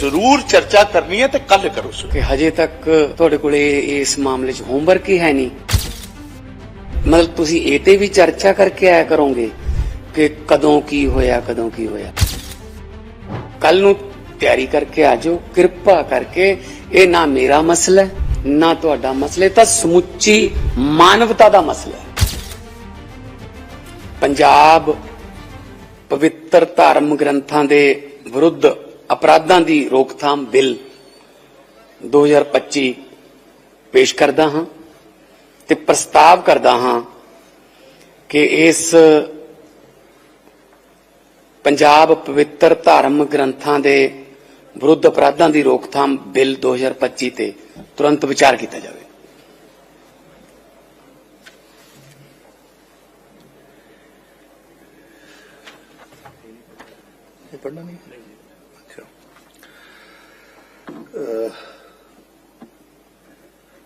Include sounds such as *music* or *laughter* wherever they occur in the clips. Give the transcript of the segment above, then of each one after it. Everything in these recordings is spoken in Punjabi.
ਜ਼ਰੂਰ ਚਰਚਾ ਕਰਨੀ ਹੈ ਤੇ ਕੱਲ ਕਰੋ ਕਿ ਹਜੇ ਤੱਕ ਤੁਹਾਡੇ ਕੋਲੇ ਇਸ ਮਾਮਲੇ 'ਚ ਹੋਮਵਰਕ ਹੀ ਹੈ ਨਹੀਂ। ਮਤਲਬ ਤੁਸੀਂ ਇਹ ਤੇ ਵੀ ਚਰਚਾ ਕਰਕੇ ਆਇਆ ਕਰੋਗੇ ਕਿ ਕਦੋਂ ਕੀ ਹੋਇਆ, ਕਦੋਂ ਕੀ ਹੋਇਆ। ਕੱਲ ਨੂੰ ਤਿਆਰੀ ਕਰਕੇ ਆ ਜਾਓ, ਕਿਰਪਾ ਕਰਕੇ ਇਹ ਨਾ ਮੇਰਾ ਮਸਲਾ ਨਾ ਤੁਹਾਡਾ ਮਸਲਾ ਤਾਂ ਸਮੁੱਚੀ ਮਾਨਵਤਾ ਦਾ ਮਸਲਾ ਹੈ। ਪੰਜਾਬ ਪਵਿੱਤਰ ਧਾਰਮ ਗ੍ਰੰਥਾਂ ਦੇ ਵਿਰੁੱਧ ਅਪਰਾਧਾਂ ਦੀ ਰੋਕਥਾਮ ਬਿੱਲ 2025 ਪੇਸ਼ ਕਰਦਾ ਹਾਂ ਤੇ ਪ੍ਰਸਤਾਵ ਕਰਦਾ ਹਾਂ ਕਿ ਇਸ ਪੰਜਾਬ ਪਵਿੱਤਰ ਧਾਰਮ ਗ੍ਰੰਥਾਂ ਦੇ ਵਿਰੁੱਧ ਅਪਰਾਧਾਂ ਦੀ ਰੋਕਥਾਮ ਬਿੱਲ 2025 ਤੇ ਤੁਰੰਤ ਵਿਚਾਰ ਕੀਤਾ ਜਾਵੇ। ਪੜਨਾ ਨਹੀਂ?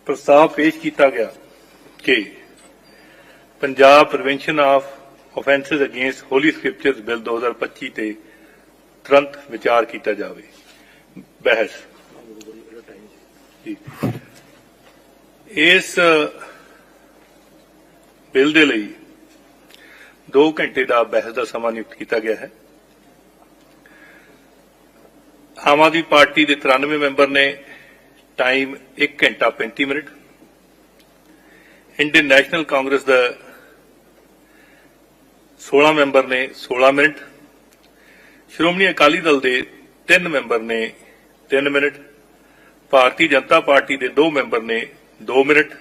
ਪ੍ਰਸਤਾਵ ਪੇਸ਼ ਕੀਤਾ ਗਿਆ ਕਿ Punjab prevention of offences against holy scriptures bill 2025 ਤੇ ਤੁਰੰਤ ਵਿਚਾਰ ਕੀਤਾ ਜਾਵੇ। ਬਹਿਸ। ਇਸ ਬਿੱਲ ਦੇ ਲਈ 2 ਘੰਟੇ ਦਾ ਬਹਿਸ ਦਾ ਸਮਾਂ ਨਿਯੁਕਤ ਕੀਤਾ ਗਿਆ ਹੈ। ਆਮ ਆਦਮੀ ਪਾਰਟੀ ਦੇ 93 ਮੈਂਬਰ ਨੇ ਟਾਈਮ 1 ਘੰਟਾ 35 ਮਿੰਟ। ਇੰਡੀਅਨ ਨੈਸ਼ਨਲ ਕਾਂਗਰਸ ਦਾ 16 ਮੈਂਬਰ ਨੇ 16 ਮਿੰਟ। ਸ਼੍ਰੋਮਣੀ ਅਕਾਲੀ ਦਲ ਦੇ 3 ਮੈਂਬਰ ਨੇ 3 ਮਿੰਟ। ਭਾਰਤੀ ਜਨਤਾ ਪਾਰਟੀ ਦੇ 2 ਮੈਂਬਰ ਨੇ 2 ਮਿੰਟ।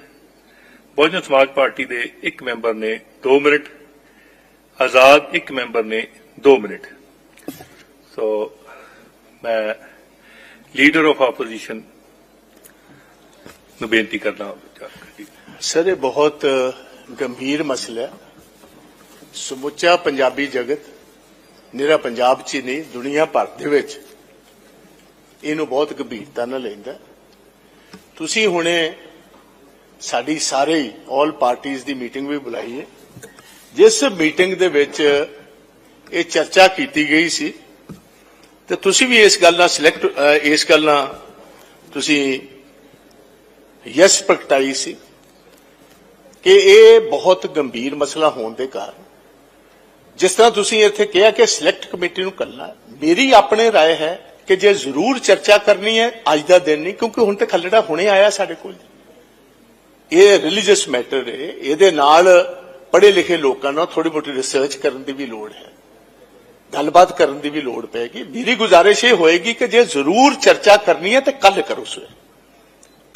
ਬਹੁਜਨ ਸਮਾਜ ਪਾਰਟੀ ਦੇ 1 ਮੈਂਬਰ ਨੇ 2 ਮਿੰਟ। ਆਜ਼ਾਦ 1 ਮੈਂਬਰ ਨੇ 2 minute. So leader of opposition ਨੂੰ ਬੇਨਤੀ ਕਰਨਾ ਸਰ, ਇਹ ਬਹੁਤ ਗੰਭੀਰ ਮਸਲਾ ਹੈ। ਸਮੁੱਚਾ ਪੰਜਾਬੀ ਜਗਤ, ਨਿਹਰਾ ਪੰਜਾਬ 'ਚ ਹੀ ਨਹੀਂ, ਦੁਨੀਆ ਭਰ ਦੇ ਵਿੱਚ ਇਹਨੂੰ ਬਹੁਤ ਗੰਭੀਰਤਾ ਨਾਲ ਲੈਂਦਾ ਤੁਸੀਂ ਹੁਣੇ ਸਾਡੀ ਸਾਰੇ ਹੀ ਆਲ ਪਾਰਟੀਆਂ ਦੀ ਮੀਟਿੰਗ ਵੀ ਬੁਲਾਈ ਹੈ। ਜਿਸ ਮੀਟਿੰਗ ਦੇ ਵਿੱਚ ਇਹ ਚਰਚਾ ਕੀਤੀ ਗਈ ਸੀ ਤੇ ਤੁਸੀਂ ਵੀ ਇਸ ਗੱਲ ਨਾਲ ਸਿਲੈਕਟ ਇਸ ਗੱਲ ਨਾਲ ਤੁਸੀਂ ਯਸ ਪ੍ਰਗਟਾਈ ਸੀ ਕਿ ਇਹ ਬਹੁਤ ਗੰਭੀਰ ਮਸਲਾ ਹੋਣ ਦੇ ਕਾਰਨ ਜਿਸ ਤਰ੍ਹਾਂ ਤੁਸੀਂ ਇੱਥੇ ਕਿਹਾ ਕਿ ਸਿਲੈਕਟ ਕਮੇਟੀ ਨੂੰ ਕਰਨਾ ਮੇਰੀ ਆਪਣੇ رائے ਹੈ ਕਿ ਜੇ ਜ਼ਰੂਰ ਚਰਚਾ ਕਰਨੀ ਹੈ ਅੱਜ ਦਾ ਦਿਨ ਨਹੀਂ ਕਿਉਂਕਿ ਹੁਣ ਤੇ ਖੱਲੜਾ ਹੁਣੇ ਆਇਆ ਸਾਡੇ ਕੋਲ ਇਹ ਰਿਲੀਜੀਅਸ ਮੈਟਰ ਹੈ ਇਹਦੇ ਨਾਲ ਪੜ੍ਹੇ ਲਿਖੇ ਲੋਕਾਂ ਨਾਲ ਥੋੜੀ ਮੋਟੀ ਰਿਸਰਚ ਕਰਨ ਦੀ ਵੀ ਲੋੜ ਹੈ ਗੱਲਬਾਤ ਕਰਨ ਦੀ ਵੀ ਲੋੜ ਪੈਗੀ ਮੇਰੀ ਗੁਜ਼ਾਰਿਸ਼ ਇਹ ਹੋਏਗੀ ਕਿ ਜੇ ਜ਼ਰੂਰ ਚਰਚਾ ਕਰਨੀ ਹੈ ਤੇ ਕੱਲ ਕਰੋ ਸੋ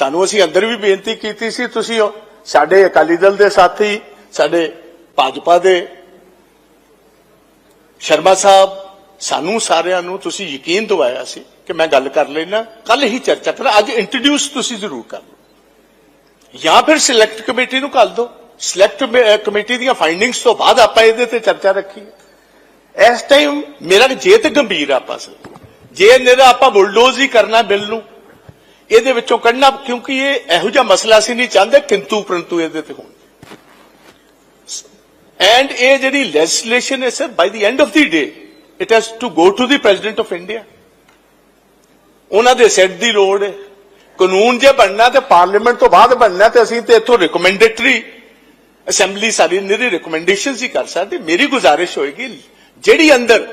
ਤੁਹਾਨੂੰ ਅਸੀਂ ਅੰਦਰ ਵੀ ਬੇਨਤੀ ਕੀਤੀ ਸੀ, ਤੁਸੀਂ ਸਾਡੇ ਅਕਾਲੀ ਦਲ ਦੇ ਸਾਥੀ, ਸਾਡੇ ਭਾਜਪਾ ਦੇ ਸ਼ਰਮਾ ਸਾਹਿਬ, ਸਾਨੂੰ ਸਾਰਿਆਂ ਨੂੰ ਤੁਸੀਂ ਯਕੀਨ ਦਿਵਾਇਆ ਸੀ ਕਿ ਮੈਂ ਗੱਲ ਕਰ ਲੈਣਾ ਕੱਲ ਹੀ ਚਰਚਾ ਕਰਾਂ। ਅੱਜ ਇੰਟਰੋਡਿਊਸ ਤੁਸੀਂ ਜ਼ਰੂਰ ਕਰ ਲਓ। ਜਾਂ ਫਿਰ ਸਿਲੈਕਟ ਕਮੇਟੀ ਨੂੰ ਕੱਲ ਦਿਓ। ਸਿਲੈਕਟ ਕਮੇਟੀ ਦੀਆਂ ਫਾਈਂਡਿੰਗਸ ਤੋਂ ਬਾਅਦ ਆਪਾਂ ਇਹਦੇ ਤੇ ਚਰਚਾ ਰੱਖੀਏ ਇਸ ਟਾਈਮ ਮੇਰਾ ਜੇ ਤੇ ਗੰਭੀਰ ਆਪਾਂ ਸਰ ਜੇ ਨਿਹਰਾ ਆਪਾਂ ਬੁਲਡੋਜ਼ ਹੀ ਕਰਨਾ ਬਿੱਲ ਨੂੰ, ਇਹਦੇ ਵਿੱਚੋਂ ਕੱਢਣਾ, ਕਿਉਂਕਿ ਇਹ ਇਹੋ ਜਿਹਾ ਮਸਲਾ ਸੀ, ਨਹੀਂ ਚਾਹੁੰਦੇ ਕਿੰਤੂ ਪਰੰਤੂ ਇਹਦੇ ਤੇ ਹੋਣ। ਐਂਡ ਇਹ ਜਿਹੜੀ ਲੈਜਿਸਲੇਸ਼ਨ ਹੈ sir by the end of the day it has to go to the president of India ਉਹਨਾਂ ਦੇ ਸੈੱਟ ਦੀ ਲੋੜ ਹੈ। ਕਾਨੂੰਨ ਜੇ ਬਣਨਾ ਤੇ ਪਾਰਲੀਮੈਂਟ ਤੋਂ ਬਾਅਦ ਬਣਨਾ ਤੇ ਅਸੀਂ ਤੇ ਇੱਥੋਂ ਰਿਕਮੈਂਡੇਟਰੀ ਅਸੈਂਬਲੀ ਸਾਡੀ ਨਿਰੀ ਰਿਕਮੈਂਡੇਸ਼ਨਸ ਹੀ ਕਰ ਸਕਦੇ। ਮੇਰੀ ਗੁਜ਼ਾਰਿਸ਼ ਹੋਏਗੀ ਜਿਹੜੀ ਅੰਦਰ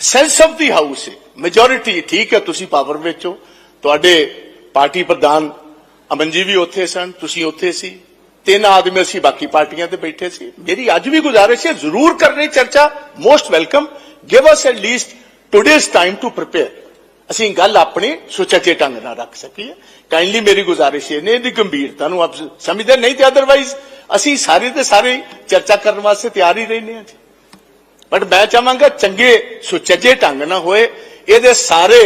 ਸੈਂਸ ਆਫ ਦੀ ਹਾਊਸ ਹੈ ਮੈਜੋਰਿਟੀ ਠੀਕ ਹੈ, ਤੁਸੀਂ ਪਾਵਰ ਵਿੱਚ ਹੋ। ਤੁਹਾਡੇ ਪਾਰਟੀ ਪ੍ਰਧਾਨ ਅਮਨ ਜੀ ਵੀ ਉੱਥੇ ਸਨ, ਤੁਸੀਂ ਉੱਥੇ ਸੀ। ਤਿੰਨ ਆਦਮੀ ਅਸੀਂ ਬਾਕੀ ਪਾਰਟੀਆਂ ਤੇ ਬੈਠੇ ਸੀ। ਮੇਰੀ ਅੱਜ ਵੀ ਗੁਜ਼ਾਰਿਸ਼ ਹੈ, ਜ਼ਰੂਰ ਕਰਨੀ ਚਰਚਾ most welcome give us at least today's time to prepare ਅਸੀਂ ਗੱਲ ਆਪਣੇ ਸੁਚੱਜੇ ਢੰਗ ਨਾਲ ਰੱਖ ਸਕੀਏ। ਕਾਈਂਡਲੀ ਮੇਰੀ ਗੁਜ਼ਾਰਿਸ਼ ਇਹ ਨੇ ਇਹਦੀ ਗੰਭੀਰਤਾ ਨੂੰ ਆਪ ਸਮਝਦੇ ਨਹੀਂ ਤੇ ਅਦਰਵਾਈਜ਼ ਅਸੀਂ ਸਾਰੇ ਤੇ ਸਾਰੇ ਚਰਚਾ ਕਰਨ ਵਾਸਤੇ ਤਿਆਰ ਹੀ ਰਹਿੰਦੇ ਹਾਂ ਜੀ। ਬਟ ਮੈਂ ਚਾਹਾਂਗਾ ਚੰਗੇ ਸੁਚੱਜੇ ਢੰਗ ਨਾਲ ਹੋਏ। ਇਹਦੇ ਸਾਰੇ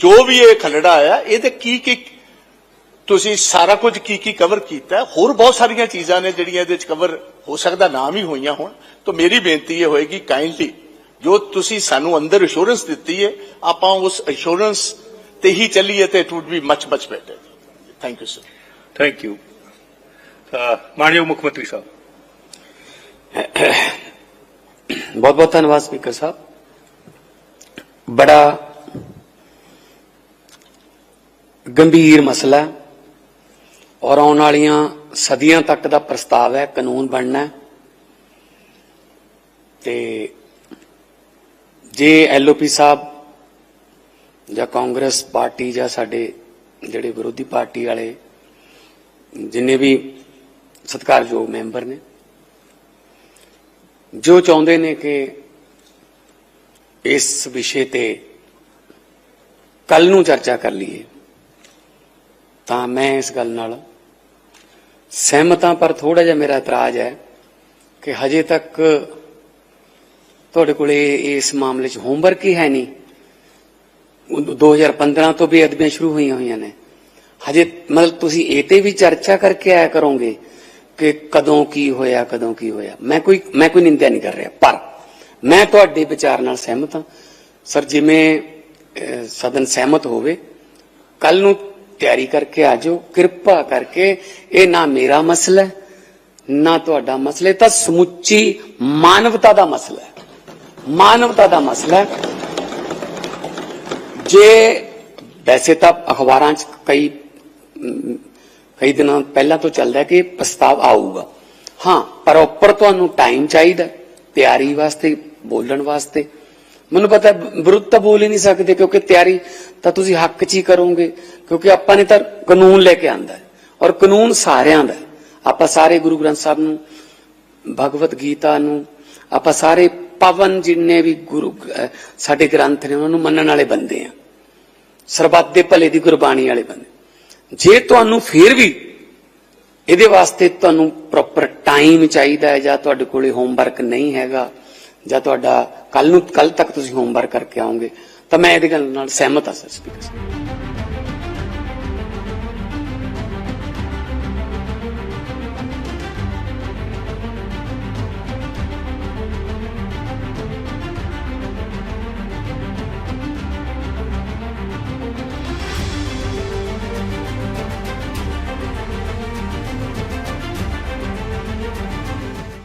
ਜੋ ਵੀ ਇਹ ਖਲੜਾ ਆਇਆ ਇਹਦੇ ਕੀ ਕੀ ਤੁਸੀਂ ਸਾਰਾ ਕੁਝ ਕੀ ਕੀ ਕਵਰ ਕੀਤਾ ਹੈ। ਹੋਰ ਬਹੁਤ ਸਾਰੀਆਂ ਚੀਜ਼ਾਂ ਨੇ ਜਿਹੜੀਆਂ ਇਹਦੇ ਵਿੱਚ ਕਵਰ ਹੋ ਸਕਦਾ ਨਾਮ ਹੀ ਹੋਈਆਂ ਹੋਣ। ਤਾਂ ਮੇਰੀ ਬੇਨਤੀ ਇਹ ਹੋਏਗੀ ਕਾਈਂਡਲੀ ਜੋ ਤੁਸੀਂ ਸਾਨੂੰ ਅੰਦਰ ਅਸ਼ੋਰੈਂਸ ਦਿੱਤੀ ਹੈ ਆਪਾਂ ਉਸ ਅਸ਼ੋਰੈਂਸ ਤੇ ਹੀ ਚੱਲੀਏ ਤੇ it would be much much better thank you sir thank you ਮਾਨਯੋਗ ਮੁੱਖ ਮੰਤਰੀ ਸਾਹਿਬ। *coughs* ਬਹੁਤ ਬਹੁਤ ਧੰਨਵਾਦ ਸਪੀਕਰ ਸਾਹਿਬ ਬੜਾ ਗੰਭੀਰ ਮਸਲਾ ਹੈ ਔਰ ਆਉਣ ਵਾਲੀਆਂ ਸਦੀਆਂ ਤੱਕ ਦਾ ਪ੍ਰਸਤਾਵ ਹੈ ਕਾਨੂੰਨ ਬਣਨਾ ਹੈ ਤੇ ਜੇ ਐਲਓਪੀ ਸਾਹਿਬ ਜਾਂ ਕਾਂਗਰਸ ਪਾਰਟੀ ਜਾਂ ਸਾਡੇ ਜਿਹੜੇ ਵਿਰੋਧੀ ਪਾਰਟੀ ਵਾਲੇ ਜਿੰਨੇ ਵੀ ਸਤਿਕਾਰਯੋਗ ਮੈਂਬਰ ਨੇ ਜੋ ਚਾਹੁੰਦੇ ਨੇ ਕਿ ਇਸ ਵਿਸ਼ੇ ਤੇ ਕੱਲ ਨੂੰ ਚਰਚਾ ਕਰ ਲਈਏ, ਤਾਂ ਮੈਂ ਇਸ ਗੱਲ ਨਾਲ ਸਹਿਮਤ ਹਾਂ ਪਰ ਥੋੜਾ ਜਿਹਾ ਮੇਰਾ ਇਤਰਾਜ਼ ਹੈ ਕਿ ਹਜੇ ਤੱਕ ਤੁਹਾਡੇ ਕੋਲੇ ਇਸ ਮਾਮਲੇ 'ਚ ਹੋਮਵਰਕ ਹੀ ਹੈ ਨਹੀਂ। ਉਹ 2015 ਤੋਂ ਵੀ ਅਦਬੀਆਂ ਸ਼ੁਰੂ ਹੋਈਆਂ ਹੋਈਆਂ ਨੇ। ਹਜੇ ਮਤਲਬ ਤੁਸੀਂ ਇਹ ਤੇ ਵੀ ਚਰਚਾ ਕਰਕੇ ਆਇਆ ਕਰੋਗੇ ਕਿ ਕਦੋਂ ਕੀ ਹੋਇਆ, ਕਦੋਂ ਕੀ ਹੋਇਆ। ਮੈਂ ਕੋਈ ਮੈਂ ਕੋਈ ਨਿੰਦਿਆ ਨਹੀਂ ਕਰ ਰਿਹਾ, ਪਰ ਮੈਂ ਤੁਹਾਡੇ ਵਿਚਾਰ ਨਾਲ ਸਹਿਮਤ ਹਾਂ। ਸਰ, ਜਿਵੇਂ ਸਦਨ ਸਹਿਮਤ ਹੋਵੇ ਕੱਲ ਨੂੰ ਤਿਆਰੀ ਕਰਕੇ ਆ ਜਾਓ, ਕਿਰਪਾ ਕਰਕੇ ਇਹ ਨਾ ਮੇਰਾ ਮਸਲਾ ਹੈ, ਨਾ ਤੁਹਾਡਾ ਮਸਲਾ ਤਾਂ ਸਮੁੱਚੀ ਮਾਨਵਤਾ ਦਾ ਮਸਲਾ ਹੈ। ਮਾਨਵਤਾ ਦਾ ਮਸਲਾ ਹੈ। ਜੇ, ਵੈਸੇ ਤਾਂ ਅਖਬਾਰਾਂ 'ਚ ਕਈ ਕਈ ਦਿਨਾਂ ਪਹਿਲਾਂ ਤੋਂ ਚੱਲਦਾ ਕਿ ਪ੍ਰਸਤਾਵ ਆਊਗਾ। ਹਾਂ ਪ੍ਰੋਪਰ ਤੁਹਾਨੂੰ ਟਾਈਮ ਚਾਹੀਦਾ ਤਿਆਰੀ ਵਾਸਤੇ, ਬੋਲਣ ਵਾਸਤੇ। ਮੈਨੂੰ ਪਤਾ ਵਿਰੁੱਧ ਤਾਂ ਬੋਲ ਹੀ ਨਹੀਂ ਸਕਦੇ, ਕਿਉਂਕਿ ਤਿਆਰੀ ਤਾਂ ਤੁਸੀਂ ਹੱਕ 'ਚ ਹੀ ਕਰੋਗੇ, ਕਿਉਂਕਿ ਆਪਾਂ ਨੇ ਤਾਂ ਕਾਨੂੰਨ ਲੈ ਕੇ ਆਂਦਾ ਔਰ ਕਾਨੂੰਨ ਸਾਰਿਆਂ ਦਾ ਆਪਾਂ ਸਾਰੇ ਗੁਰੂ ਗ੍ਰੰਥ ਸਾਹਿਬ ਨੂੰ ਭਗਵਤ ਗੀਤਾ ਨੂੰ, ਆਪਾਂ ਸਾਰੇ ਪਵਨ ਜਿੰਨੇ ਵੀ ਗੁਰੂ ਸਾਡੇ ਗ੍ਰੰਥ ਨੇ, ਉਹਨਾਂ ਨੂੰ ਮੰਨਣ ਵਾਲੇ ਬੰਦੇ ਆ। ਸਰਬੱਤ ਦੇ ਭਲੇ ਦੀ ਗੁਰਬਾਣੀ ਵਾਲੇ ਬੰਦੇ। ਜੇ ਤੁਹਾਨੂੰ ਫਿਰ ਵੀ ਇਹਦੇ ਵਾਸਤੇ ਤੁਹਾਨੂੰ ਪ੍ਰੋਪਰ ਟਾਈਮ ਚਾਹੀਦਾ ਹੈ, ਜਾਂ ਤੁਹਾਡੇ ਕੋਲੇ ਹੋਮਵਰਕ ਨਹੀਂ ਹੈਗਾ, ਜਾਂ ਤੁਹਾਡਾ ਕੱਲ ਨੂੰ ਕੱਲ ਤੱਕ ਤੁਸੀਂ ਹੋਮਵਰਕ ਕਰਕੇ ਆਓਗੇ, ਤਾਂ ਮੈਂ ਇਹਦੇ ਗੱਲ ਨਾਲ ਸਹਿਮਤ ਹਾਂ, ਸਰ ਸਪੀਕਰ